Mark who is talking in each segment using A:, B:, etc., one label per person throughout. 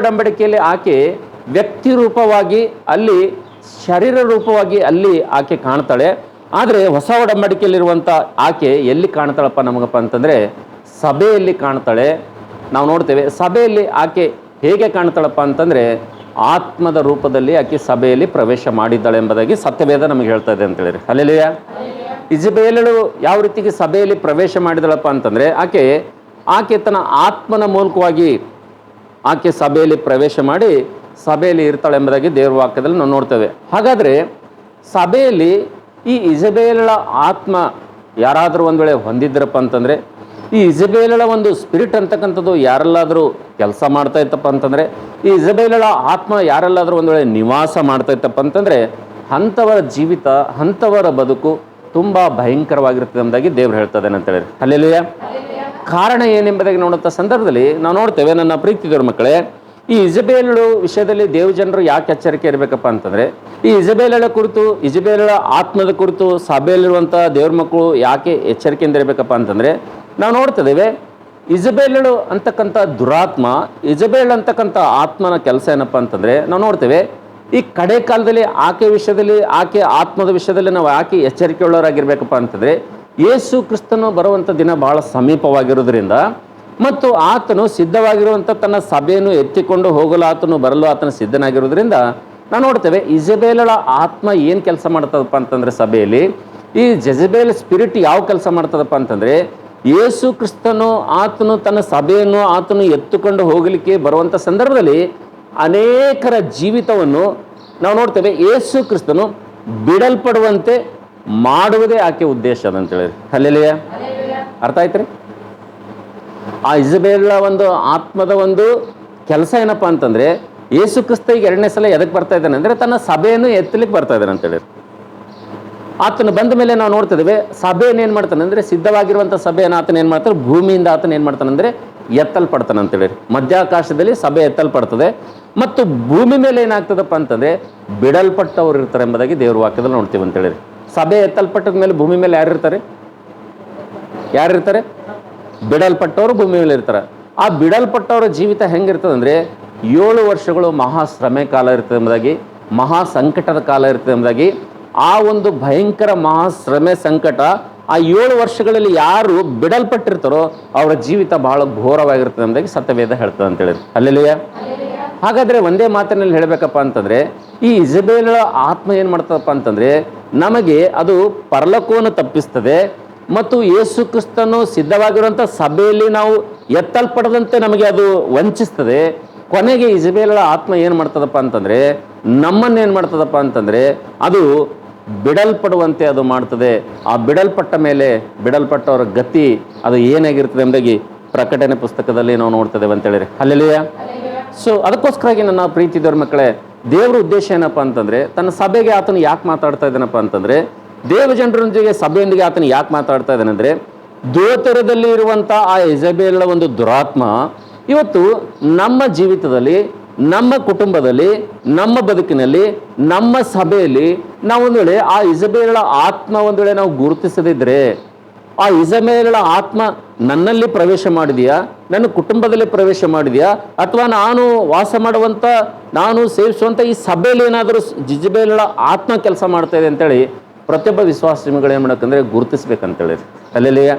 A: ಒಡಂಬಡಿಕೆಯಲ್ಲಿ ಆಕೆ ವ್ಯಕ್ತಿ ರೂಪವಾಗಿ ಅಲ್ಲಿ, ಶರೀರ ರೂಪವಾಗಿ ಅಲ್ಲಿ ಆಕೆ ಕಾಣ್ತಾಳೆ. ಆದರೆ ಹೊಸ ಒಡಂಬಡಿಕೆಯಲ್ಲಿರುವಂಥ ಆಕೆ ಎಲ್ಲಿ ಕಾಣ್ತಾಳಪ್ಪ ನಮಗಪ್ಪ ಅಂತಂದರೆ ಸಭೆಯಲ್ಲಿ ಕಾಣ್ತಾಳೆ. ನಾವು ನೋಡ್ತೇವೆ, ಸಭೆಯಲ್ಲಿ ಆಕೆ ಹೇಗೆ ಕಾಣ್ತಾಳಪ್ಪ ಅಂತಂದರೆ ಆತ್ಮದ ರೂಪದಲ್ಲಿ ಆಕೆ ಸಭೆಯಲ್ಲಿ ಪ್ರವೇಶ ಮಾಡಿದ್ದಾಳೆ ಎಂಬುದಾಗಿ ಸತ್ಯವೇದ ನಮಗೆ ಹೇಳ್ತಾ ಇದೆ ಅಂತ ಹೇಳಿದ್ರೆ ಅಲ್ಲೆಲಿಯ ಇಜಬೇಲಳು ಯಾವ ರೀತಿಗೆ ಸಭೆಯಲ್ಲಿ ಪ್ರವೇಶ ಮಾಡಿದಳಪ್ಪ ಅಂತಂದರೆ ಆಕೆ ಆಕೆ ತನ್ನ ಆತ್ಮನ ಮೂಲಕವಾಗಿ ಆಕೆ ಸಭೆಯಲ್ಲಿ ಪ್ರವೇಶ ಮಾಡಿ ಸಭೆಯಲ್ಲಿ ಇರ್ತಾಳೆ ಎಂಬುದಾಗಿ ದೇವರ ವಾಕ್ಯದಲ್ಲಿ ನಾವು ನೋಡ್ತೇವೆ. ಹಾಗಾದರೆ ಸಭೆಯಲ್ಲಿ ಈ ಇಜಬೇಲಳ ಆತ್ಮ ಯಾರಾದರೂ ಒಂದು ವೇಳೆ ಹೊಂದಿದ್ರಪ್ಪ ಅಂತಂದರೆ, ಈ ಇಜಬೇಲಳ ಒಂದು ಸ್ಪಿರಿಟ್ ಅಂತಕ್ಕಂಥದ್ದು ಯಾರೆಲ್ಲಾದರೂ ಕೆಲಸ ಮಾಡ್ತಾ ಇತ್ತಪ್ಪ ಅಂತಂದರೆ, ಈ ಇಜಬೇಲಳ ಆತ್ಮ ಯಾರೆಲ್ಲಾದರೂ ಒಂದು ವೇಳೆ ನಿವಾಸ ಮಾಡ್ತಾ ಇತ್ತಪ್ಪ ಅಂತಂದರೆ ಅಂಥವರ ಜೀವಿತ ಅಂಥವರ ಬದುಕು ತುಂಬ ಭಯಂಕರವಾಗಿರ್ತದೆ ಎಂಬುದಾಗಿ ದೇವ್ರು ಹೇಳ್ತದೆ ಅಂತ ಹೇಳಿ ಅಲ್ಲೆಲ್ಲೂಯ ಕಾರಣ ಏನೆಂಬುದಾಗಿ ನೋಡುವಂಥ ಸಂದರ್ಭದಲ್ಲಿ ನಾವು ನೋಡ್ತೇವೆ, ನನ್ನ ಪ್ರೀತಿದವ್ರ ಮಕ್ಕಳೇ, ಈ ಇಜಬೇಲಳು ವಿಷಯದಲ್ಲಿ ದೇವಜನರು ಯಾಕೆ ಎಚ್ಚರಿಕೆ ಇರಬೇಕಪ್ಪ ಅಂತಂದರೆ, ಈ ಇಜಬೇಲಳ ಕುರಿತು, ಇಜಬೇಲಳ ಆತ್ಮದ ಕುರಿತು ಸಭೆಯಲ್ಲಿರುವಂಥ ದೇವ್ರ ಮಕ್ಕಳು ಯಾಕೆ ಎಚ್ಚರಿಕೆಯಿಂದ ಇರಬೇಕಪ್ಪ ಅಂತಂದರೆ, ನಾವು ನೋಡ್ತಿದ್ದೇವೆ, ಇಜಬೇಲಳು ಅಂತಕ್ಕಂಥ ದುರಾತ್ಮ ಇಜಬೇಲ್ ಅಂತಕ್ಕಂಥ ಆತ್ಮನ ಕೆಲಸ ಏನಪ್ಪ ಅಂತಂದರೆ, ನಾವು ನೋಡ್ತೇವೆ, ಈ ಕಡೆ ಕಾಲದಲ್ಲಿ ಆಕೆ ವಿಷಯದಲ್ಲಿ, ಆಕೆ ಆತ್ಮದ ವಿಷಯದಲ್ಲಿ ನಾವು ಯಾಕೆ ಎಚ್ಚರಿಕೆ ಅಂತಂದರೆ ಅಂತಂದ್ರೆ ಯೇಸು ಕ್ರಿಸ್ತನು ಬರುವಂಥ ದಿನ ಬಹಳ ಸಮೀಪವಾಗಿರೋದ್ರಿಂದ ಮತ್ತು ಆತನು ಸಿದ್ಧವಾಗಿರುವಂಥ ತನ್ನ ಸಭೆಯನ್ನು ಎತ್ತಿಕೊಂಡು ಹೋಗಲು ಆತನು ಬರಲು ಆತನು ಸಿದ್ಧನಾಗಿರೋದ್ರಿಂದ ನಾವು ನೋಡ್ತೇವೆ ಇಜಬೇಲಳ ಆತ್ಮ ಏನು ಕೆಲಸ ಮಾಡ್ತದಪ್ಪ ಅಂತಂದರೆ ಸಭೆಯಲ್ಲಿ? ಈ ಜಜಬೇಲ್ ಸ್ಪಿರಿಟ್ ಯಾವ ಕೆಲಸ ಮಾಡ್ತದಪ್ಪ ಅಂತಂದರೆ ಯೇಸು ಕ್ರಿಸ್ತನು ಆತನು ತನ್ನ ಸಭೆಯನ್ನು ಆತನು ಎತ್ತುಕೊಂಡು ಹೋಗಲಿಕ್ಕೆ ಬರುವಂಥ ಸಂದರ್ಭದಲ್ಲಿ ಅನೇಕರ ಜೀವಿತವನ್ನು ನಾವು ನೋಡ್ತೇವೆ ಯೇಸು ಕ್ರಿಸ್ತನು ಬಿಡಲ್ಪಡುವಂತೆ ಮಾಡುವುದೇ ಆಕೆ ಉದ್ದೇಶ ಅಂತ ಹೇಳಿ ಅರ್ಥ ಆಯ್ತ್ರಿ? ಆ ಇಸಬೇಲ ಒಂದು ಆತ್ಮದ ಒಂದು ಕೆಲಸ ಏನಪ್ಪ ಅಂತಂದ್ರೆ ಯೇಸು ಕ್ರಿಸ್ತ ಈಗ ಎರಡನೇ ಸಲ ಎದಕ್ಕೆ ಬರ್ತಾ ಇದ್ದಾನೆ ಅಂದ್ರೆ ತನ್ನ ಸಭೆಯನ್ನು ಎತ್ತಲಿಕ್ಕೆ ಬರ್ತಾ ಇದ್ದಾನೆ ಅಂತ ಹೇಳಿದ್ರು. ಆತನ ಬಂದ ಮೇಲೆ ನಾವು ನೋಡ್ತಿದ್ದೇವೆ ಸಭೆಯನ್ನು ಏನು ಮಾಡ್ತಾನೆ ಅಂದರೆ ಸಿದ್ಧವಾಗಿರುವಂಥ ಸಭೆಯನ್ನು ಆತನ ಏನು ಮಾಡ್ತಾನೆ ಭೂಮಿಯಿಂದ ಆತನ ಏನು ಮಾಡ್ತಾನೆ ಅಂದರೆ ಎತ್ತಲ್ಪಡ್ತಾನೆ ಅಂತೇಳಿ ಮಧ್ಯಾಕಾಶದಲ್ಲಿ ಸಭೆ ಎತ್ತಲ್ಪಡ್ತದೆ ಮತ್ತು ಭೂಮಿ ಮೇಲೆ ಏನಾಗ್ತದಪ್ಪ ಅಂತಂದರೆ ಬಿಡಲ್ಪಟ್ಟವ್ರು ಇರ್ತಾರೆ ಎಂಬುದಾಗಿ ದೇವ್ರ ವಾಕ್ಯದಲ್ಲಿ ನೋಡ್ತೀವಿ ಅಂತೇಳಿ ಸಭೆ ಎತ್ತಲ್ಪಟ್ಟದ ಮೇಲೆ ಭೂಮಿ ಮೇಲೆ ಯಾರಿರ್ತಾರೆ ಯಾರಿರ್ತಾರೆ ಬಿಡಲ್ಪಟ್ಟವರು ಭೂಮಿ ಮೇಲೆ ಇರ್ತಾರೆ. ಆ ಬಿಡಲ್ಪಟ್ಟವರ ಜೀವಿತ ಹೆಂಗಿರ್ತದೆ ಅಂದರೆ ಏಳು ವರ್ಷಗಳು ಮಹಾ ಶ್ರಮೆ ಕಾಲ ಇರ್ತದೆ ಎಂಬುದಾಗಿ ಮಹಾ ಸಂಕಟದ ಕಾಲ ಇರ್ತದೆ ಎಂಬುದಾಗಿ, ಆ ಒಂದು ಭಯಂಕರ ಮಹಾ ಶ್ರಮೆ ಸಂಕಟ ಆ ಏಳು ವರ್ಷಗಳಲ್ಲಿ ಯಾರು ಬಿಡಲ್ಪಟ್ಟಿರ್ತಾರೋ ಅವರ ಜೀವಿತ ಬಹಳ ಘೋರವಾಗಿರ್ತದೆ ಎಂಬುದಾಗಿ ಸತ್ಯವೇದ ಹೇಳ್ತದೆ ಅಂತ ಹೇಳಿದ್ರು. ಅಲ್ಲೆಲ್ಲಿಯ ಹಾಗಾದ್ರೆ ಒಂದೇ ಮಾತಿನಲ್ಲಿ ಹೇಳಬೇಕಪ್ಪ ಅಂತಂದ್ರೆ, ಈ ಇಜಬೇಲ್ ಆತ್ಮ ಏನು ಮಾಡ್ತದಪ್ಪ ಅಂತಂದ್ರೆ ನಮಗೆ ಅದು ಪರಲೋಕವನ್ನು ತಪ್ಪಿಸ್ತದೆ ಮತ್ತು ಯೇಸು ಕ್ರಿಸ್ತನು ಸಿದ್ಧವಾಗಿರುವಂಥ ಸಭೆಯಲ್ಲಿ ನಾವು ಎತ್ತಲ್ಪಡದಂತೆ ನಮಗೆ ಅದು ವಂಚಿಸ್ತದೆ. ಕೊನೆಗೆ ಇಜಬೇಲಳ ಆತ್ಮ ಏನು ಮಾಡ್ತದಪ್ಪ ಅಂತಂದರೆ, ನಮ್ಮನ್ನು ಏನು ಮಾಡ್ತದಪ್ಪ ಅಂತಂದರೆ, ಅದು ಬಿಡಲ್ಪಡುವಂತೆ ಅದು ಮಾಡ್ತದೆ. ಆ ಬಿಡಲ್ಪಟ್ಟ ಮೇಲೆ ಬಿಡಲ್ಪಟ್ಟವರ ಗತಿ ಅದು ಏನಾಗಿರ್ತದೆ ಎಂಬುದಾಗಿ ಪ್ರಕಟಣೆ ಪುಸ್ತಕದಲ್ಲಿ ನಾವು ನೋಡ್ತದೆ ಅಂತೇಳಿದ್ರೆ ಅಲ್ಲೆಲಿಯ ಸೊ ಅದಕ್ಕೋಸ್ಕರಾಗಿ ನನ್ನ ಪ್ರೀತಿದವ್ರ ಮಕ್ಕಳೇ ದೇವರ ಉದ್ದೇಶ ಏನಪ್ಪ ಅಂತಂದ್ರೆ, ತನ್ನ ಸಭೆಗೆ ಆತನು ಯಾಕೆ ಮಾತಾಡ್ತಾ ಇದ್ದಾನಪ್ಪ ಅಂತಂದ್ರೆ ದೇವ ಜನರೊಂದಿಗೆ ಸಭೆಯೊಂದಿಗೆ ಆತನು ಯಾಕೆ ಮಾತಾಡ್ತಾ ಇದ್ದಾನಂದ್ರೆ ದೋತರದಲ್ಲಿ ಇರುವಂಥ ಆ ಎಜಬೇಲ ಒಂದು ದುರಾತ್ಮ ಇವತ್ತು ನಮ್ಮ ಜೀವಿತದಲ್ಲಿ, ನಮ್ಮ ಕುಟುಂಬದಲ್ಲಿ, ನಮ್ಮ ಬದುಕಿನಲ್ಲಿ, ನಮ್ಮ ಸಭೆಯಲ್ಲಿ ನಾವು ಒಂದು ವೇಳೆ ಆ ಇಜಬೇಲ ಆತ್ಮ ಒಂದು ವೇಳೆ ನಾವು ಗುರುತಿಸದಿದ್ರೆ ಆ ಇಸಮೇಲಳ ಆತ್ಮ ನನ್ನಲ್ಲಿ ಪ್ರವೇಶ ಮಾಡಿದೆಯಾ? ನನ್ನ ಕುಟುಂಬದಲ್ಲಿ ಪ್ರವೇಶ ಮಾಡಿದೆಯಾ? ಅಥವಾ ನಾನು ವಾಸ ಮಾಡುವಂಥ ನಾನು ಸೇವಿಸುವಂಥ ಈ ಸಭೆಯಲ್ಲಿ ಏನಾದರೂ ಜಿಜಬೇಲಳ ಆತ್ಮ ಕೆಲಸ ಮಾಡ್ತಾ ಇದೆ ಅಂತೇಳಿ ಪ್ರತಿಯೊಬ್ಬ ವಿಶ್ವಾಸಿಗಳು ಏನು ಮಾಡಬೇಕಂದ್ರೆ ಗುರುತಿಸ್ಬೇಕಂತೇಳಿ. ಅಲ್ಲೆಲ್ಲಿಯ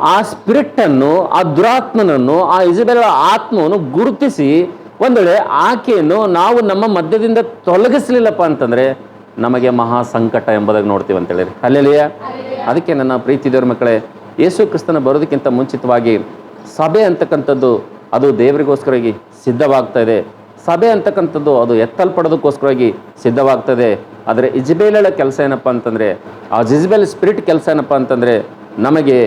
A: ಆ ಸ್ಪಿರಿಟನ್ನು ಆ ದುರಾತ್ಮನನ್ನು, ಆ ಇಜಬೇಲಳ ಆತ್ಮವನ್ನು ಗುರುತಿಸಿ ಒಂದು ವೇಳೆ ಆಕೆಯನ್ನು ನಾವು ನಮ್ಮ ಮಧ್ಯದಿಂದ ತೊಲಗಿಸ್ಲಿಲ್ಲಪ್ಪ ಅಂತಂದ್ರೆ ನಮಗೆ ಮಹಾ ಸಂಕಟ ಎಂಬುದಾಗಿ ನೋಡ್ತೀವಿ ಅಂತೇಳಿ. ಅಲ್ಲೆಲ್ಲಿಯ ಅದಕ್ಕೆ ನನ್ನ ಪ್ರೀತಿ ದೇವ್ರ ಮಕ್ಕಳೇ, ಯೇಸು ಕ್ರಿಸ್ತನ ಬರೋದಕ್ಕಿಂತ ಮುಂಚಿತವಾಗಿ ಸಭೆ ಅಂತಕ್ಕಂಥದ್ದು ಅದು ದೇವರಿಗೋಸ್ಕರವಾಗಿ ಸಿದ್ಧವಾಗ್ತಾ ಇದೆ. ಸಭೆ ಅಂತಕ್ಕಂಥದ್ದು ಅದು ಎತ್ತಲ್ಪಡೋದಕ್ಕೋಸ್ಕರವಾಗಿ ಸಿದ್ಧವಾಗ್ತದೆ. ಆದರೆ ಇಜಬೇಲಳ ಕೆಲಸ ಏನಪ್ಪ ಅಂತಂದರೆ, ಆ ಜಿಜ್ಬೇಲ್ ಸ್ಪಿರಿಟ್ ಕೆಲಸ ಏನಪ್ಪ ಅಂತಂದರೆ, ನಮಗೆ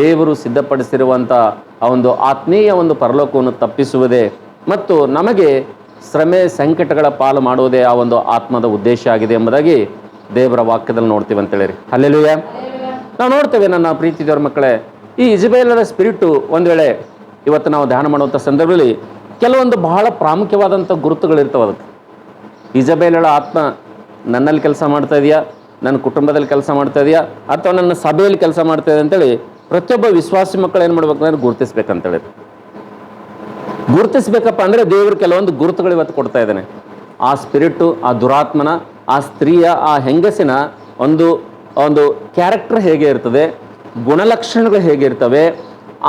A: ದೇವರು ಸಿದ್ಧಪಡಿಸಿರುವಂಥ ಆ ಒಂದು ಆತ್ಮೀಯ ಒಂದು ಪರಲೋಕವನ್ನು ತಪ್ಪಿಸುವುದೇ ಮತ್ತು ನಮಗೆ ಶ್ರಮೆ ಸಂಕಟಗಳ ಪಾಲು ಮಾಡುವುದೇ ಆ ಒಂದು ಆತ್ಮದ ಉದ್ದೇಶ ಆಗಿದೆ ಎಂಬುದಾಗಿ ದೇವರ ವಾಕ್ಯದಲ್ಲಿ ನೋಡ್ತೀವಿ ಅಂತೇಳಿರಿ ಅಲ್ಲೆಲುಯ್ಯ ನಾವು ನೋಡ್ತೇವೆ ನನ್ನ ಪ್ರೀತಿ ದೇವರ ಮಕ್ಕಳೇ, ಈ ಇಜಬೇಲರ ಸ್ಪಿರಿಟು ಒಂದು ವೇಳೆ ಇವತ್ತು ನಾವು ಧ್ಯಾನ ಮಾಡುವಂಥ ಸಂದರ್ಭದಲ್ಲಿ ಕೆಲವೊಂದು ಬಹಳ ಪ್ರಾಮುಖ್ಯವಾದಂಥ ಗುರುತುಗಳಿರ್ತವೆ ಅದಕ್ಕೆ. ಇಜಬೇಲಳ ಆತ್ಮ ನನ್ನಲ್ಲಿ ಕೆಲಸ ಮಾಡ್ತಾ ಇದೆಯಾ? ನನ್ನ ಕುಟುಂಬದಲ್ಲಿ ಕೆಲಸ ಮಾಡ್ತಾ ಇದೆಯಾ? ಅಥವಾ ನನ್ನ ಸಭೆಯಲ್ಲಿ ಕೆಲಸ ಮಾಡ್ತಾ ಇದೆ ಅಂತೇಳಿ ಪ್ರತಿಯೊಬ್ಬ ವಿಶ್ವಾಸಿ ಮಕ್ಕಳು ಏನು ಮಾಡ್ಬೇಕು ಅಂದರೆ ಗುರುತಿಸ್ಬೇಕಂತೇಳಿ. ಗುರುತಿಸ್ಬೇಕಪ್ಪ ಅಂದರೆ ದೇವರು ಕೆಲವೊಂದು ಗುರುತುಗಳು ಇವತ್ತು ಕೊಡ್ತಾ ಇದ್ದಾನೆ. ಆ ಸ್ಪಿರಿಟು ಆ ದುರಾತ್ಮನ, ಆ ಸ್ತ್ರೀಯ, ಆ ಹೆಂಗಸಿನ ಒಂದು ಒಂದು ಕ್ಯಾರೆಕ್ಟರ್ ಹೇಗೆ ಇರ್ತದೆ ಗುಣಲಕ್ಷಣಗಳು ಹೇಗಿರ್ತವೆ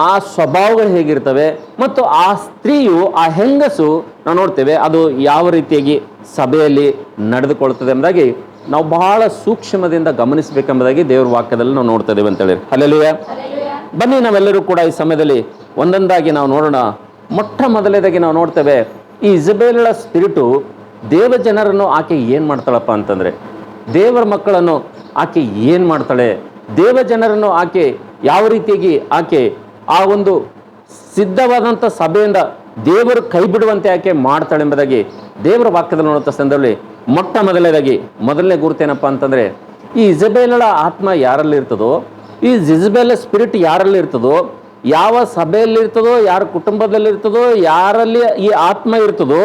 A: ಆ ಸ್ವಭಾವಗಳು ಹೇಗಿರ್ತವೆ ಮತ್ತು ಆ ಸ್ತ್ರೀಯು ಆ ಹೆಂಗಸು ನಾವು ನೋಡ್ತೇವೆ ಅದು ಯಾವ ರೀತಿಯಾಗಿ ಸಭೆಯಲ್ಲಿ ನಡೆದುಕೊಳ್ತದೆ ಎಂಬುದಾಗಿ ನಾವು ಬಹಳ ಸೂಕ್ಷ್ಮದಿಂದ ಗಮನಿಸಬೇಕೆಂಬುದಾಗಿ ದೇವರ ವಾಕ್ಯದಲ್ಲಿ ನಾವು ನೋಡ್ತಾ ಇದ್ದೇವೆ ಅಂತೇಳಿ ಅಲ್ಲೆಲ್ಲೂಯ ಬನ್ನಿ ನಾವೆಲ್ಲರೂ ಕೂಡ ಈ ಸಮಯದಲ್ಲಿ ಒಂದೊಂದಾಗಿ ನಾವು ನೋಡೋಣ. ಮೊಟ್ಟ ಮೊದಲನೇದಾಗಿ ನಾವು ನೋಡ್ತೇವೆ ಈ ಇಸಬೇಲಳ ಸ್ಪಿರಿಟು ದೇವ ಜನರನ್ನು ಆಕೆ ಏನು ಮಾಡ್ತಾಳಪ್ಪ ಅಂತಂದರೆ ದೇವರ ಮಕ್ಕಳನ್ನು ಆಕೆ ಏನು ಮಾಡ್ತಾಳೆ? ದೇವ ಜನರನ್ನು ಆಕೆ ಯಾವ ರೀತಿಯಾಗಿ ಆಕೆ ಆ ಒಂದು ಸಿದ್ಧವಾದಂಥ ಸಭೆಯಿಂದ ದೇವರು ಕೈ ಬಿಡುವಂತೆ ಆಕೆ ಮಾಡ್ತಾಳೆ ಎಂಬುದಾಗಿ ದೇವರ ವಾಕ್ಯದಲ್ಲಿ ನೋಡುವಂಥ ಸಂದರ್ಭದಲ್ಲಿ ಮೊಟ್ಟ ಮೊದಲನೇದಾಗಿ ಮೊದಲನೇ ಗುರುತೇನಪ್ಪ ಅಂತಂದರೆ, ಈ ಇಸಬೇಲಳ ಆತ್ಮ ಯಾರಲ್ಲಿ ಇರ್ತದೋ, ಈ ಇಸಬೇಲ ಸ್ಪಿರಿಟ್ ಯಾರಲ್ಲಿ ಇರ್ತದೋ, ಯಾವ ಸಭೆಯಲ್ಲಿ ಇರ್ತದೋ, ಯಾರ ಕುಟುಂಬದಲ್ಲಿ ಇರ್ತದೋ, ಯಾರಲ್ಲಿ ಈ ಆತ್ಮ ಇರ್ತದೋ,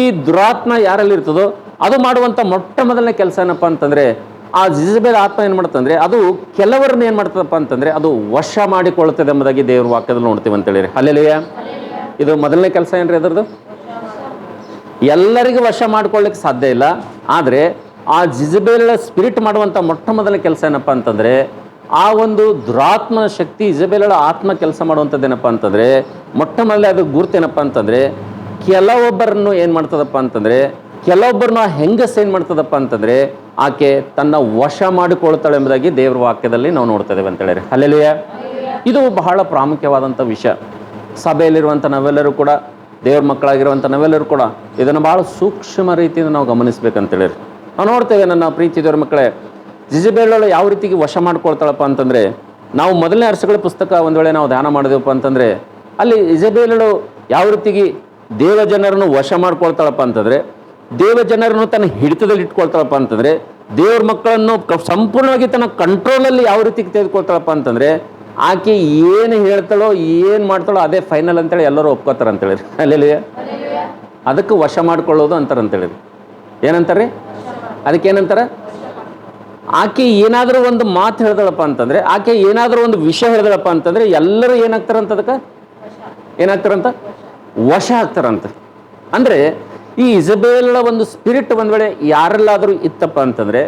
A: ಈ ದುರಾತ್ಮ ಯಾರಲ್ಲಿ ಇರ್ತದೋ, ಅದು ಮಾಡುವಂಥ ಮೊಟ್ಟ ಮೊದಲನೇ ಕೆಲಸ ಏನಪ್ಪ ಅಂತಂದರೆ ಆ ಜಿಜಬೆಲ್ ಆತ್ಮ ಏನು ಮಾಡ್ತಂದ್ರೆ, ಅದು ಕೆಲವರನ್ನ ಏನು ಮಾಡ್ತದಪ್ಪ ಅಂತಂದ್ರೆ, ಅದು ವಶ ಮಾಡಿಕೊಳ್ಳುತ್ತದೆ ಎಂಬುದಾಗಿ ದೇವ್ರ ವಾಕ್ಯದಲ್ಲಿ ನೋಡ್ತೀವಿ ಅಂತೇಳಿ ಅಲ್ಲೆಲಿಯ ಇದು ಮೊದಲನೇ ಕೆಲಸ ಏನ್ರಿ ಅದರದ್ದು? ಎಲ್ಲರಿಗೂ ವಶ ಮಾಡ್ಕೊಳ್ಳಿಕ್ಕೆ ಸಾಧ್ಯ ಇಲ್ಲ. ಆದರೆ ಆ ಜಿಜಬೇಲ ಸ್ಪಿರಿಟ್ ಮಾಡುವಂಥ ಮೊಟ್ಟ ಮೊದಲನೇ ಕೆಲಸ ಏನಪ್ಪ ಅಂತಂದರೆ, ಆ ಒಂದು ದುರಾತ್ಮನ ಶಕ್ತಿ ಇಜಬೇಲಳ ಆತ್ಮ ಕೆಲಸ ಮಾಡುವಂಥದ್ದು ಏನಪ್ಪ ಅಂತಂದರೆ, ಮೊಟ್ಟ ಮೊದಲೇ ಅದು ಗುರುತೇನಪ್ಪ ಅಂತಂದರೆ, ಕೆಲವೊಬ್ಬರನ್ನು ಏನು ಮಾಡ್ತದಪ್ಪ ಅಂತಂದರೆ ಕೆಲವೊಬ್ಬರನ್ನ ಹೆಂಗಸ್ ಏನು ಮಾಡ್ತದಪ್ಪ ಅಂತಂದರೆ, ಆಕೆ ತನ್ನ ವಶ ಮಾಡಿಕೊಳ್ತಾಳೆ ಎಂಬುದಾಗಿ ದೇವರ ವಾಕ್ಯದಲ್ಲಿ ನಾವು ನೋಡ್ತಾ ಅಂತ ಅಲ್ಲೆಲಿಯ ಇದು ಬಹಳ ಪ್ರಾಮುಖ್ಯವಾದಂಥ ವಿಷಯ. ಸಭೆಯಲ್ಲಿರುವಂಥ ನಾವೆಲ್ಲರೂ ಕೂಡ, ದೇವ್ರ ಮಕ್ಕಳಾಗಿರುವಂಥ ನಾವೆಲ್ಲರೂ ಕೂಡ ಇದನ್ನು ಭಾಳ ಸೂಕ್ಷ್ಮ ರೀತಿಯಿಂದ ನಾವು ಗಮನಿಸ್ಬೇಕಂತೇಳಿರಿ. ನಾವು ನೋಡ್ತೇವೆ ನನ್ನ ಪ್ರೀತಿ ದೇವ್ರ ಮಕ್ಕಳೇ ಜಿಜಿಬೇಳಳು ಯಾವ ರೀತಿಗೆ ವಶ ಮಾಡ್ಕೊಳ್ತಾಳಪ್ಪ ಅಂತಂದರೆ, ನಾವು ಮೊದಲನೇ ವರ್ಷಗಳ ಪುಸ್ತಕ ಒಂದು ವೇಳೆ ನಾವು ಧ್ಯಾನ ಮಾಡಿದೆವಪ್ಪ ಅಂತಂದರೆ, ಅಲ್ಲಿ ಇಜಬೇಲಳು ಯಾವ ರೀತಿಗೆ ದೇವ ಜನರನ್ನು ವಶ ಮಾಡ್ಕೊಳ್ತಾಳಪ್ಪ ಅಂತಂದರೆ ದೇವ ಜನರನ್ನು ತನ್ನ ಹಿಡಿತದಲ್ಲಿ ಇಟ್ಕೊಳ್ತಾಳಪ್ಪ ಅಂತಂದರೆ, ದೇವ್ರ ಮಕ್ಕಳನ್ನು ಸಂಪೂರ್ಣವಾಗಿ ತನ್ನ ಕಂಟ್ರೋಲಲ್ಲಿ ಯಾವ ರೀತಿ ತೆಗೆದುಕೊಳ್ತಾಳಪ್ಪ ಅಂತಂದರೆ, ಆಕೆ ಏನು ಹೇಳ್ತಾಳೋ, ಏನು ಮಾಡ್ತಾಳೋ ಅದೇ ಫೈನಲ್ ಅಂತೇಳಿ ಎಲ್ಲರೂ ಒಪ್ಕೋತಾರೆ ಅಂತೇಳಿ. ಅಲ್ಲಿ ಅದಕ್ಕೆ ವಶ ಮಾಡ್ಕೊಳ್ಳೋದು ಅಂತಾರೆ ಏನಂತಾರೆ? ಅದಕ್ಕೆ ಏನಂತಾರೆ ಆಕೆ ಏನಾದರೂ ಒಂದು ಮಾತು ಹೇಳ್ದಳಪ್ಪ ಅಂತಂದರೆ, ಆಕೆ ಏನಾದರೂ ಒಂದು ವಿಷಯ ಹೇಳ್ದಳಪ್ಪ ಅಂತಂದ್ರೆ, ಎಲ್ಲರೂ ಏನಾಗ್ತಾರಂತ ಅದಕ್ಕೆ? ಏನಾಗ್ತಾರಂತ? ವಶ ಆಗ್ತಾರಂತ. ಅಂದ್ರೆ ಈ ಇಸಬೇಲ್ನ ಒಂದು ಸ್ಪಿರಿಟ್ ಒಂದು ವೇಳೆ ಯಾರಲ್ಲಾದರೂ ಇತ್ತಪ್ಪ ಅಂತಂದರೆ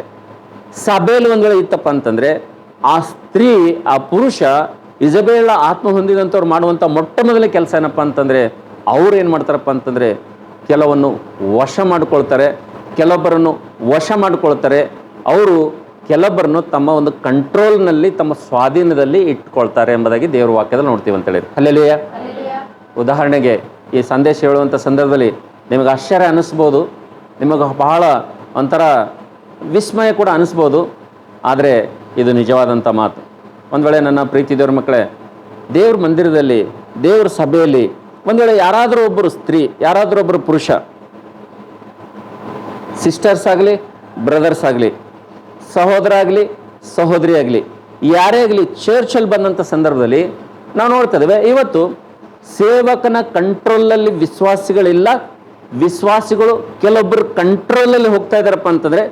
A: ಸಬೇಲ್ ಒಂದು ವೇಳೆ ಇತ್ತಪ್ಪ ಅಂತಂದರೆ ಆ ಸ್ತ್ರೀ ಆ ಪುರುಷ ಇಜಬೇಲ್ನ ಆತ್ಮ ಹೊಂದಿದಂಥವ್ರು ಮಾಡುವಂಥ ಮೊಟ್ಟ ಮೊದಲ ಕೆಲಸ ಏನಪ್ಪ ಅಂತಂದರೆ ಅವ್ರು ಏನು ಮಾಡ್ತಾರಪ್ಪ ಅಂತಂದರೆ ಕೆಲವನ್ನು ವಶ ಮಾಡಿಕೊಳ್ತಾರೆ ಕೆಲವೊಬ್ಬರನ್ನು ವಶ ಮಾಡಿಕೊಳ್ತಾರೆ ಅವರು ಕೆಲವೊಬ್ಬರನ್ನು ತಮ್ಮ ಒಂದು ಕಂಟ್ರೋಲ್ನಲ್ಲಿ ತಮ್ಮ ಸ್ವಾಧೀನದಲ್ಲಿ ಇಟ್ಕೊಳ್ತಾರೆ ಎಂಬುದಾಗಿ ದೇವರ ವಾಕ್ಯದಲ್ಲಿ ನೋಡ್ತೀವಿ ಅಂತೇಳಿ ಅಲ್ಲೆಲ್ಲಿಯ ಉದಾಹರಣೆಗೆ ಈ ಸಂದೇಶ ಹೇಳುವಂಥ ಸಂದರ್ಭದಲ್ಲಿ ನಿಮಗೆ ಆಶ್ಚರ್ಯ ಅನ್ನಿಸ್ಬೋದು ನಿಮಗೆ ಬಹಳ ಒಂಥರ ವಿಸ್ಮಯ ಕೂಡ ಅನ್ನಿಸ್ಬೋದು ಆದರೆ ಇದು ನಿಜವಾದಂಥ ಮಾತು. ಒಂದು ವೇಳೆ ನನ್ನ ಪ್ರೀತಿ ದೇವ್ರ ಮಕ್ಕಳೇ, ದೇವ್ರ ಮಂದಿರದಲ್ಲಿ, ದೇವ್ರ ಸಭೆಯಲ್ಲಿ ಒಂದು ವೇಳೆ ಯಾರಾದರೂ ಒಬ್ಬರು ಸ್ತ್ರೀ, ಯಾರಾದರೂ ಒಬ್ಬರು ಪುರುಷ ಸಿಸ್ಟರ್ಸ್ ಆಗಲಿ ಬ್ರದರ್ಸ್ ಆಗಲಿ ಸಹೋದರ ಆಗಲಿ ಸಹೋದರಿ ಆಗಲಿ, ಯಾರೇ ಆಗಲಿ ಚರ್ಚಲ್ಲಿ ಬಂದಂಥ ಸಂದರ್ಭದಲ್ಲಿ ನಾವು ನೋಡ್ತಾ ಇವತ್ತು ಸೇವಕನ ಕಂಟ್ರೋಲಲ್ಲಿ ವಿಶ್ವಾಸಿಗಳಿಲ್ಲ ವಿಶ್ವಾಸಿಗಳು ಕೆಲವೊಬ್ಬರು ಕಂಟ್ರೋಲಲ್ಲಿ ಹೋಗ್ತಾ ಇದ್ದಾರಪ್ಪ ಅಂತಂದರೆ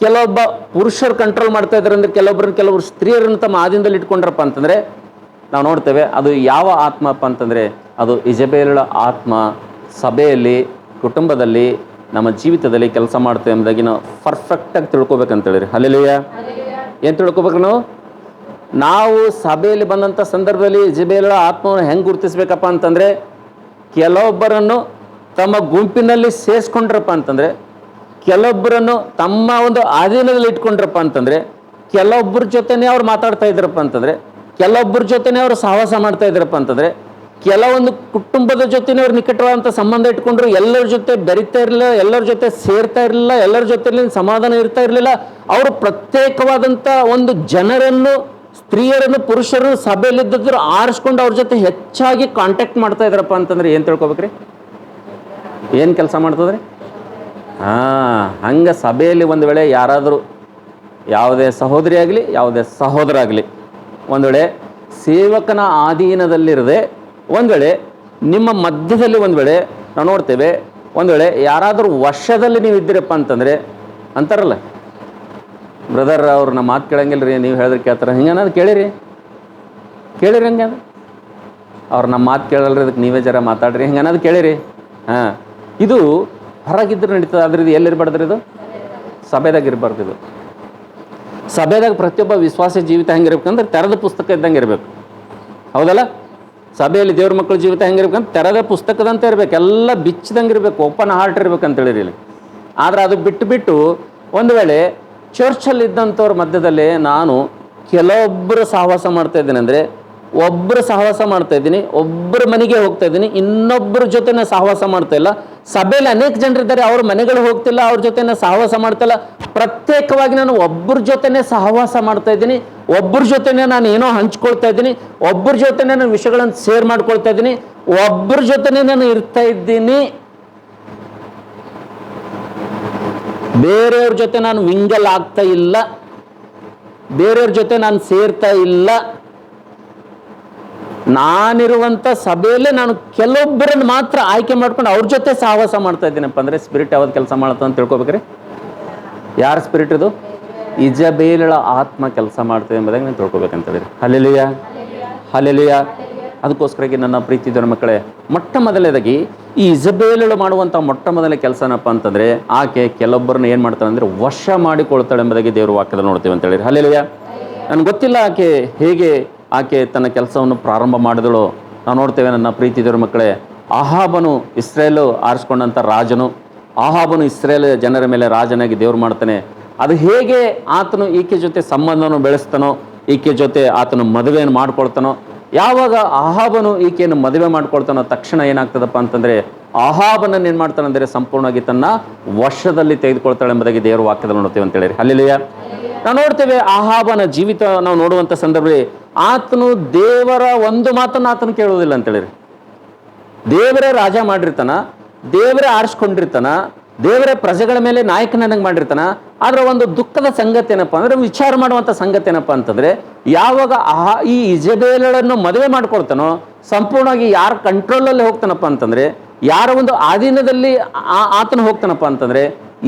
A: ಕೆಲವೊಬ್ಬ ಪುರುಷರು ಕಂಟ್ರೋಲ್ ಮಾಡ್ತಾ ಇದ್ದಾರೆ ಅಂದರೆ ಕೆಲವೊಬ್ಬರನ್ನ ಕೆಲವರು ಸ್ತ್ರೀಯರನ್ನು ತಮ್ಮ ಆದಿಂದಲ್ಲಿ ಇಟ್ಕೊಂಡ್ರಪ್ಪ ಅಂತಂದರೆ ನಾವು ನೋಡ್ತೇವೆ ಅದು ಯಾವ ಆತ್ಮಪ್ಪ ಅಂತಂದರೆ ಅದು ಇಜಬೇಲಳ ಆತ್ಮ ಸಭೆಯಲ್ಲಿ ಕುಟುಂಬದಲ್ಲಿ ನಮ್ಮ ಜೀವಿತದಲ್ಲಿ ಕೆಲಸ ಮಾಡ್ತೇವೆ ಎಂಬುದಾಗಿ ನಾವು ಪರ್ಫೆಕ್ಟಾಗಿ ತಿಳ್ಕೊಬೇಕಂತೇಳಿರಿ ಅಲ್ಲಿಲ್ಲಯ್ಯ ಏನು ತಿಳ್ಕೊಬೇಕು ನಾವು? ನಾವು ಸಭೆಯಲ್ಲಿ ಬಂದಂಥ ಸಂದರ್ಭದಲ್ಲಿ ಇಜಬೇಲಳ ಆತ್ಮವನ್ನು ಹೆಂಗೆ ಗುರುತಿಸ್ಬೇಕಪ್ಪ ಅಂತಂದರೆ ಕೆಲವೊಬ್ಬರನ್ನು ತಮ್ಮ ಗುಂಪಿನಲ್ಲಿ ಸೇರಿಸ್ಕೊಂಡ್ರಪ್ಪ ಅಂತಂದರೆ, ಕೆಲವೊಬ್ಬರನ್ನು ತಮ್ಮ ಒಂದು ಆಧೀನದಲ್ಲಿ ಇಟ್ಕೊಂಡ್ರಪ್ಪ ಅಂತಂದರೆ, ಕೆಲವೊಬ್ಬರ ಜೊತೆನೇ ಅವ್ರು ಮಾತಾಡ್ತಾ ಇದ್ರಪ್ಪ ಅಂತಂದರೆ, ಕೆಲವೊಬ್ಬರ ಜೊತೆನೇ ಅವರು ಸಹವಾಸ ಮಾಡ್ತಾ ಇದ್ರಪ್ಪ ಅಂತಂದರೆ, ಕೆಲವೊಂದು ಕುಟುಂಬದ ಜೊತೆನೇ ಅವ್ರು ನಿಕಟವಾದಂಥ ಸಂಬಂಧ ಇಟ್ಕೊಂಡ್ರು, ಎಲ್ಲರ ಜೊತೆ ಬೆರಿತಾ ಇರಲಿಲ್ಲ, ಎಲ್ಲರ ಜೊತೆ ಸೇರ್ತಾ ಇರಲಿಲ್ಲ, ಎಲ್ಲರ ಜೊತೆಲಿ ಸಮಾಧಾನ ಇರ್ತಾ ಇರಲಿಲ್ಲ, ಅವರು ಪ್ರತ್ಯೇಕವಾದಂಥ ಒಂದು ಜನರನ್ನು, ಸ್ತ್ರೀಯರನ್ನು, ಪುರುಷರನ್ನು ಸಭೆಯಲ್ಲಿದ್ದರು ಆರಿಸ್ಕೊಂಡು ಅವ್ರ ಜೊತೆ ಹೆಚ್ಚಾಗಿ ಕಾಂಟ್ಯಾಕ್ಟ್ ಮಾಡ್ತಾ ಇದ್ರಪ್ಪ ಅಂತಂದ್ರೆ ಏನು ತಿಳ್ಕೊಬೇಕ್ರಿ? ಏನು ಕೆಲಸ ಮಾಡ್ತದ್ರಿ? ಹಾಂ, ಹಂಗೆ ಸಭೆಯಲ್ಲಿ ಒಂದು ವೇಳೆ ಯಾರಾದರೂ ಯಾವುದೇ ಸಹೋದರಿ ಆಗಲಿ, ಯಾವುದೇ ಸಹೋದರ ಆಗಲಿ ಒಂದು ವೇಳೆ ಸೇವಕನ ಆಧೀನದಲ್ಲಿರದೆ ಒಂದು ವೇಳೆ ನಿಮ್ಮ ಮಧ್ಯದಲ್ಲಿ ಒಂದು ವೇಳೆ ನಾವು ನೋಡ್ತೇವೆ, ಒಂದು ವೇಳೆ ಯಾರಾದರೂ ವರ್ಷದಲ್ಲಿ ನೀವು ಇದ್ದೀರಪ್ಪ ಅಂತಂದರೆ ಅಂತಾರಲ್ಲ. ಬ್ರದರ್ ಅವ್ರು ನಮ್ಮ ಮಾತು ಕೇಳಂಗಿಲ್ಲ ರೀ ನೀವು ಹೇಳಿದ್ರೆ ಕೇಳ್ತಾರೆ. ಹಿಂಗೆ ಅನ್ನೋದು ಕೇಳಿರಿ. ಕೇಳಿರಿ ಹಂಗೆ ಅವ್ರು ನಮ್ಮ ಮಾತು ಕೇಳಲ್ರಿ ಅದಕ್ಕೆ ನೀವೇ ಜರ ಮಾತಾಡ್ರಿ. ಹಿಂಗೆ ಅನ್ನೋದು ಕೇಳಿರಿ. ಹಾಂ. ಇದು ಹೊರಗಿದ್ರೆ ನಡೀತದೆ ಆದ್ರೆ ಇದು ಎಲ್ಲಿರ್ಬಾರ್ದ್ರಿ ಇದು? ಸಭೆದಾಗ ಇರಬಾರ್ದು ಇದು. ಸಭೆದಾಗ ಪ್ರತಿಯೊಬ್ಬ ವಿಶ್ವಾಸ ಜೀವಿತ ಹೆಂಗಿರ್ಬೇಕಂದ್ರೆ ತೆರೆದ ಪುಸ್ತಕ ಇದ್ದಂಗೆ ಇರಬೇಕು. ಹೌದಲ್ಲ? ಸಭೆಯಲ್ಲಿ ದೇವ್ರ ಮಕ್ಕಳ ಜೀವಿತ ಹೆಂಗಿರ್ಬೇಕಂತ ತೆರೆದ ಪುಸ್ತಕದಂತೆ ಇರ್ಬೇಕು. ಎಲ್ಲ ಬಿಚ್ಚಿದಂಗೆ ಇರಬೇಕು. ಓಪನ್ ಹಾರ್ಟ್ ಇರ್ಬೇಕು ಅಂತ ಹೇಳಿರಿ ಇಲ್ಲಿ. ಆದ್ರೆ ಅದು ಬಿಟ್ಟು ಬಿಟ್ಟು ಒಂದು ವೇಳೆ ಚರ್ಚಲ್ಲಿ ಇದ್ದಂಥವ್ರ ಮಧ್ಯದಲ್ಲಿ ನಾನು ಕೆಲವೊಬ್ಬರು ಸಹವಾಸ ಮಾಡ್ತಾ ಇದ್ದೇನೆ ಅಂದರೆ ಒಬ್ಬರು ಸಹವಾಸ ಮಾಡ್ತಾ ಇದ್ದೀನಿ ಒಬ್ಬರ ಮನೆಗೆ ಹೋಗ್ತಾ ಇದ್ದೀನಿ ಇನ್ನೊಬ್ಬರ ಜೊತೆ ನಾನು ಸಹವಾಸ ಮಾಡ್ತಾ ಇಲ್ಲ. ಸಭೆಯಲ್ಲಿ ಅನೇಕ ಜನರಿದ್ದಾರೆ ಅವ್ರ ಮನೆಗಳು ಹೋಗ್ತಿಲ್ಲ, ಅವ್ರ ಜೊತೆ ನಾನು ಸಹವಾಸ ಮಾಡ್ತಾ ಇಲ್ಲ. ಪ್ರತ್ಯೇಕವಾಗಿ ನಾನು ಒಬ್ಬರ ಜೊತೆನೇ ಸಹವಾಸ ಮಾಡ್ತಾ ಇದ್ದೀನಿ ಒಬ್ಬರ ಜೊತೆನೇ ನಾನು ಏನೋ ಹಂಚ್ಕೊಳ್ತಾ ಇದ್ದೀನಿ ಒಬ್ಬರ ಜೊತೆನೇ ನಾನು ವಿಷಯಗಳನ್ನು ಶೇರ್ ಮಾಡ್ಕೊಳ್ತಾ ಇದ್ದೀನಿ ಒಬ್ಬರ ಜೊತೆನೇ ನಾನು ಇರ್ತಾ ಇದ್ದೀನಿ. ಬೇರೆಯವ್ರ ಜೊತೆ ನಾನು ವಿಂಗಲ್ ಆಗ್ತಾ ಇಲ್ಲ, ಬೇರೆಯವ್ರ ಜೊತೆ ನಾನು ಸೇರ್ತಾ ಇಲ್ಲ. ನಾನಿರುವಂಥ ಸಭೆಯಲ್ಲೇ ನಾನು ಕೆಲವೊಬ್ಬರನ್ನು ಮಾತ್ರ ಆಯ್ಕೆ ಮಾಡ್ಕೊಂಡು ಅವ್ರ ಜೊತೆ ಸಹವಾಸ ಮಾಡ್ತಾ ಇದ್ದೀನಪ್ಪ ಅಂದರೆ ಸ್ಪಿರಿಟ್ ಯಾವ್ದು ಕೆಲಸ ಮಾಡುತ್ತೆ ಅಂತ ತಿಳ್ಕೊಬೇಕ್ರಿ? ಯಾರ ಸ್ಪಿರಿಟ್ ಇದು? ಇಜಬೇಲಳ ಆತ್ಮ ಕೆಲಸ ಮಾಡ್ತದೆ ಎಂಬುದಾಗಿ ನಾನು ತಿಳ್ಕೊಬೇಕಂತ ಹೇಳಿರಿ ಹಲೆಲಿಯ ಹಲೆಲಿಯ ಅದಕ್ಕೋಸ್ಕರಾಗಿ ನನ್ನ ಪ್ರೀತಿ ಮಕ್ಕಳೇ, ಮೊಟ್ಟ ಮೊದಲನೇದಾಗಿ ಈ ಇಜಬೇಲಳು ಮಾಡುವಂಥ ಮೊಟ್ಟ ಮೊದಲ ಕೆಲಸನಪ್ಪ ಅಂತಂದರೆ ಆಕೆ ಕೆಲವೊಬ್ಬರನ್ನ ಏನು ಮಾಡ್ತಾಳೆ ಅಂದರೆ ವಶ ಮಾಡಿಕೊಳ್ತಾಳೆ ಎಂಬುದಾಗಿ ದೇವರು ವಾಕ್ಯದಲ್ಲಿ ನೋಡ್ತೀವಿ ಅಂತ ಹೇಳಿರಿ. ಹಲೆಲಿಯ ನನಗೆ ಗೊತ್ತಿಲ್ಲ ಆಕೆ ಹೇಗೆ ಆಕೆ ತನ್ನ ಕೆಲಸವನ್ನು ಪ್ರಾರಂಭ ಮಾಡಿದಳು. ನಾವು ನೋಡ್ತೇವೆ ನನ್ನ ಪ್ರೀತಿ ಇದ್ದವರ ಮಕ್ಕಳೇ ಆಹಾಬನು ಇಸ್ರೇಲು ಆರಿಸ್ಕೊಂಡಂಥ ರಾಜನು. ಆಹಾಬನು ಇಸ್ರೇಲ್ ಜನರ ಮೇಲೆ ರಾಜನಾಗಿ ದೇವ್ರು ಮಾಡ್ತಾನೆ. ಅದು ಹೇಗೆ ಆತನು ಈಕೆ ಜೊತೆ ಸಂಬಂಧವನ್ನು ಬೆಳೆಸ್ತಾನೋ, ಈಕೆ ಜೊತೆ ಆತನು ಮದುವೆಯನ್ನು ಮಾಡ್ಕೊಳ್ತಾನೋ, ಯಾವಾಗ ಆಹಾಬನು ಈಕೆಯನ್ನು ಮದುವೆ ಮಾಡ್ಕೊಳ್ತಾನೋ ತಕ್ಷಣ ಏನಾಗ್ತದಪ್ಪ ಅಂತಂದರೆ ಆಹಾಬನನ್ನು ಏನು ಮಾಡ್ತಾನಂದರೆ ಸಂಪೂರ್ಣವಾಗಿ ತನ್ನ ವರ್ಷದಲ್ಲಿ ತೆಗೆದುಕೊಳ್ತಾಳೆ ಎಂಬುದಾಗಿ ದೇವರ ವಾಕ್ಯದಲ್ಲಿ ನೋಡ್ತೇವೆ ಅಂತೇಳಿ ಹೇಳಿರಿ. ಅಲ್ಲಿಲೆಯ ನಾವು ನೋಡ್ತೇವೆ ಆಹಾಬನ ಜೀವಿತ ನಾವು ನೋಡುವಂಥ ಸಂದರ್ಭದಲ್ಲಿ ಆತನು ದೇವರ ಒಂದು ಮಾತನ್ನು ಆತನು ಕೇಳುವುದಿಲ್ಲ ಅಂತೇಳಿರಿ. ದೇವರೇ ರಾಜ ಮಾಡಿರ್ತಾನ, ದೇವರೇ ಆರಿಸ್ಕೊಂಡಿರ್ತಾನ, ದೇವರೇ ಪ್ರಜೆಗಳ ಮೇಲೆ ನಾಯಕನಂಗೆ ಮಾಡಿರ್ತಾನ, ಆದರೆ ಒಂದು ದುಃಖದ ಸಂಗತಿ ಏನಪ್ಪ ಅಂದರೆ ವಿಚಾರ ಮಾಡುವಂಥ ಸಂಗತಿ ಏನಪ್ಪ ಅಂತಂದರೆ ಯಾವಾಗ ಆ ಈ ಇಜಬೇಲನ್ನು ಮದುವೆ ಮಾಡ್ಕೊಳ್ತಾನೋ, ಸಂಪೂರ್ಣವಾಗಿ ಯಾರ ಕಂಟ್ರೋಲಲ್ಲಿ ಹೋಗ್ತಾನಪ್ಪ ಅಂತಂದರೆ, ಯಾರ ಒಂದು ಆಧೀನದಲ್ಲಿ ಆ ಆತನ ಹೋಗ್ತಾನಪ್ಪ ಅಂತಂದರೆ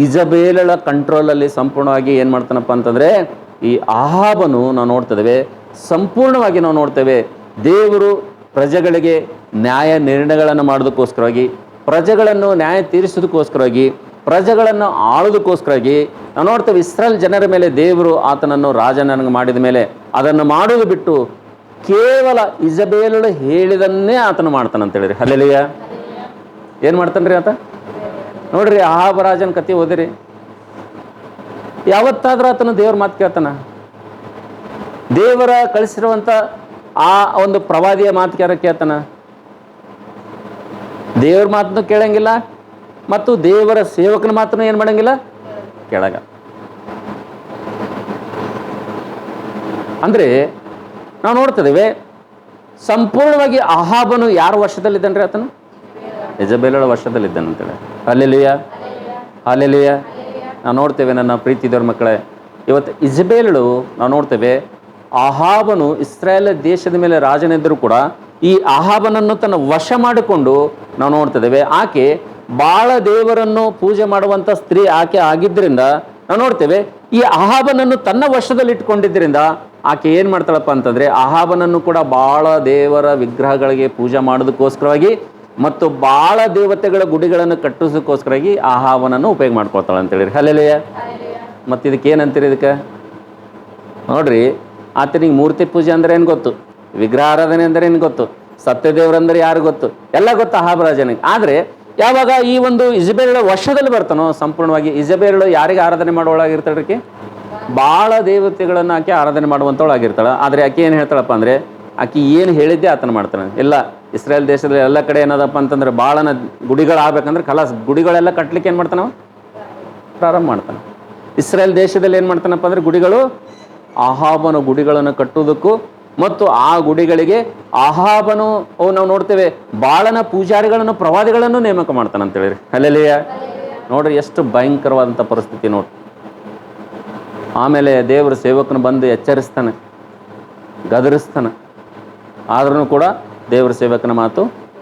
A: ಇಜಬೇಲಳ ಕಂಟ್ರೋಲಲ್ಲಿ ಸಂಪೂರ್ಣವಾಗಿ ಏನು ಮಾಡ್ತಾನಪ್ಪ ಅಂತಂದರೆ ಈ ಆಹಾಬನು ನಾವು ನೋಡ್ತಿದ್ದೇವೆ ಸಂಪೂರ್ಣವಾಗಿ ನಾವು ನೋಡ್ತೇವೆ, ದೇವರು ಪ್ರಜೆಗಳಿಗೆ ನ್ಯಾಯ ನಿರ್ಣಯಗಳನ್ನು ಮಾಡೋದಕ್ಕೋಸ್ಕರವಾಗಿ, ಪ್ರಜೆಗಳನ್ನು ನ್ಯಾಯ ತೀರಿಸೋದಕ್ಕೋಸ್ಕರವಾಗಿ, ಪ್ರಜೆಗಳನ್ನು ಆಳೋದಕ್ಕೋಸ್ಕರವಾಗಿ, ನಾವು ನೋಡ್ತೇವೆ ಇಸ್ರೇಲ್ ಜನರ ಮೇಲೆ ದೇವರು ಆತನನ್ನು ರಾಜನನ್ನು ಮಾಡಿದ ಮೇಲೆ ಅದನ್ನು ಮಾಡೋದು ಬಿಟ್ಟು ಕೇವಲ ಇಜಬೇಲು ಹೇಳಿದನ್ನೇ ಆತನು ಮಾಡ್ತಾನೆ ಅಂತ ಹೇಳಿರಿ. ಹಲ್ಲೆಲಿಯ. ಏನು ಮಾಡ್ತಾನ್ರಿ ಆತ? ನೋಡ್ರಿ ಆಹಾಬ ರಾಜನ ಕತೆ ಓದಿರಿ. ಯಾವತ್ತಾದ್ರೂ ಆತನು ದೇವ್ರ ಮಾತು ಕೇಳ್ತಾನ? ದೇವರ ಕಳಿಸಿರುವಂಥ ಆ ಒಂದು ಪ್ರವಾದಿಯ ಮಾತು ಯಾರ ಕೇಳ್ತಾನ? ದೇವ್ರ ಮಾತನ್ನು ಕೇಳಂಗಿಲ್ಲ ಮತ್ತು ದೇವರ ಸೇವಕನ ಮಾತನ್ನು ಏನು ಮಾಡಂಗಿಲ್ಲ? ಕೇಳಗ ಅಂದರೆ ನಾವು ನೋಡ್ತಿದ್ದೇವೆ ಸಂಪೂರ್ಣವಾಗಿ ಅಹಾಬನು ಯಾರ ವರ್ಷದಲ್ಲಿದ್ದಾನೆ ಆತನು? ಯಜಬೇಲಳ ವರ್ಷದಲ್ಲಿದ್ದಾನಂತೇಳಿ ಅಲ್ಲೆಲಿಯ ಅಲ್ಲೆಲಿಯ ನಾವು ನೋಡ್ತೇವೆ ನನ್ನ ಪ್ರೀತಿ ಮಕ್ಕಳೇ ಇವತ್ತು ಇಜಬೇಲಳು ನಾವು ನೋಡ್ತೇವೆ ಆಹಾಬನು ಇಸ್ರಾಯೇಲ್ ದೇಶದ ಮೇಲೆ ರಾಜನಿದ್ದರೂ ಕೂಡ ಈ ಆಹಾಬನನ್ನು ತನ್ನ ವಶ ಮಾಡಿಕೊಂಡು ನಾವು ನೋಡ್ತಿದ್ದೇವೆ. ಆಕೆ ಬಾಳ ದೇವರನ್ನು ಪೂಜೆ ಮಾಡುವಂಥ ಸ್ತ್ರೀ ಆಕೆ ಆಗಿದ್ದರಿಂದ ನಾವು ನೋಡ್ತೇವೆ, ಈ ಅಹಾಬನನ್ನು ತನ್ನ ವಶದಲ್ಲಿ ಇಟ್ಕೊಂಡಿದ್ದರಿಂದ ಆಕೆ ಏನು ಮಾಡ್ತಾಳಪ್ಪ ಅಂತಂದ್ರೆ ಅಹಾಬನನ್ನು ಕೂಡ ಬಾಳ ದೇವರ ವಿಗ್ರಹಗಳಿಗೆ ಪೂಜೆ ಮಾಡೋದಕ್ಕೋಸ್ಕರವಾಗಿ ಮತ್ತು ಬಾಳ ದೇವತೆಗಳ ಗುಡಿಗಳನ್ನು ಕಟ್ಟಿಸೋದಕ್ಕೋಸ್ಕರವಾಗಿ ಆಹಾಬನನ್ನು ಉಪಯೋಗ ಮಾಡ್ಕೊಳ್ತಾಳೆ ಅಂತ ಹೇಳಿರಿ ಹಲೆಲೆಯ ಮತ್ತು ಇದಕ್ಕೆ ಏನಂತೀರಿ ಇದಕ್ಕೆ? ನೋಡ್ರಿ ಆತನಿಗೆ ಮೂರ್ತಿ ಪೂಜೆ ಅಂದ್ರೆ ಏನು ಗೊತ್ತು? ವಿಗ್ರಹ ಆರಾಧನೆ ಅಂದರೆ ಏನು ಗೊತ್ತು? ಸತ್ಯದೇವ್ರಂದ್ರೆ ಯಾರು ಗೊತ್ತು? ಎಲ್ಲ ಗೊತ್ತು ಅಹಾಬರಾಜನಿಗೆ ಆದರೆ ಯಾವಾಗ ಈ ಒಂದು ಇಜಬೇರಳ ವರ್ಷದಲ್ಲಿ ಬರ್ತಾನೋ, ಸಂಪೂರ್ಣವಾಗಿ ಇಜಬೇರಳು ಯಾರಿಗೆ ಆರಾಧನೆ ಮಾಡೋಳಾಗಿರ್ತಾಳಕ್ಕೆ ಭಾಳ ದೇವತೆಗಳನ್ನು ಆಕೆ ಆರಾಧನೆ ಮಾಡುವಂಥವಳಾಗಿರ್ತಾಳೆ ಆದರೆ ಆಕೆ ಏನು ಹೇಳ್ತಾಳಪ್ಪ ಅಂದರೆ, ಆಕೆ ಏನು ಹೇಳಿದ್ದೆ ಆತನ ಮಾಡ್ತಾನೆ ಎಲ್ಲ ಇಸ್ರೇಲ್ ದೇಶದಲ್ಲಿ ಎಲ್ಲ ಕಡೆ ಏನದಪ್ಪ ಅಂತಂದ್ರೆ ಭಾಳನ ಗುಡಿಗಳಾಗಬೇಕಂದ್ರೆ ಕಲಾಸ್ ಗುಡಿಗಳೆಲ್ಲ ಕಟ್ಟಲಿಕ್ಕೆ ಏನು ಮಾಡ್ತಾನವ? ಪ್ರಾರಂಭ ಮಾಡ್ತಾನೆ. ಇಸ್ರೇಲ್ ದೇಶದಲ್ಲಿ ಏನು ಮಾಡ್ತಾನಪ್ಪ ಅಂದ್ರೆ ಗುಡಿಗಳು ಆಹಾಬನ ಗುಡಿಗಳನ್ನು ಕಟ್ಟುವುದಕ್ಕೂ ಮತ್ತು ಆ ಗುಡಿಗಳಿಗೆ ಅಹಾಬನು ನಾವು ನೋಡ್ತೇವೆ, ಬಾಳನ ಪೂಜಾರಿಗಳನ್ನು, ಪ್ರವಾದಿಗಳನ್ನು ನೇಮಕ ಮಾಡ್ತಾನೆ ಅಂತ ಹೇಳಿರಿ. ಅಲ್ಲೆಲ್ಲಿಯ ನೋಡ್ರಿ ಎಷ್ಟು ಭಯಂಕರವಾದಂಥ ಪರಿಸ್ಥಿತಿ ನೋಡಿ ಆಮೇಲೆ ದೇವರ ಸೇವಕನ ಬಂದು ಎಚ್ಚರಿಸ್ತಾನೆ, ಗದರಿಸ್ತಾನೆ. ಆದ್ರೂ ಕೂಡ ದೇವರ ಸೇವಕನ ಮಾತು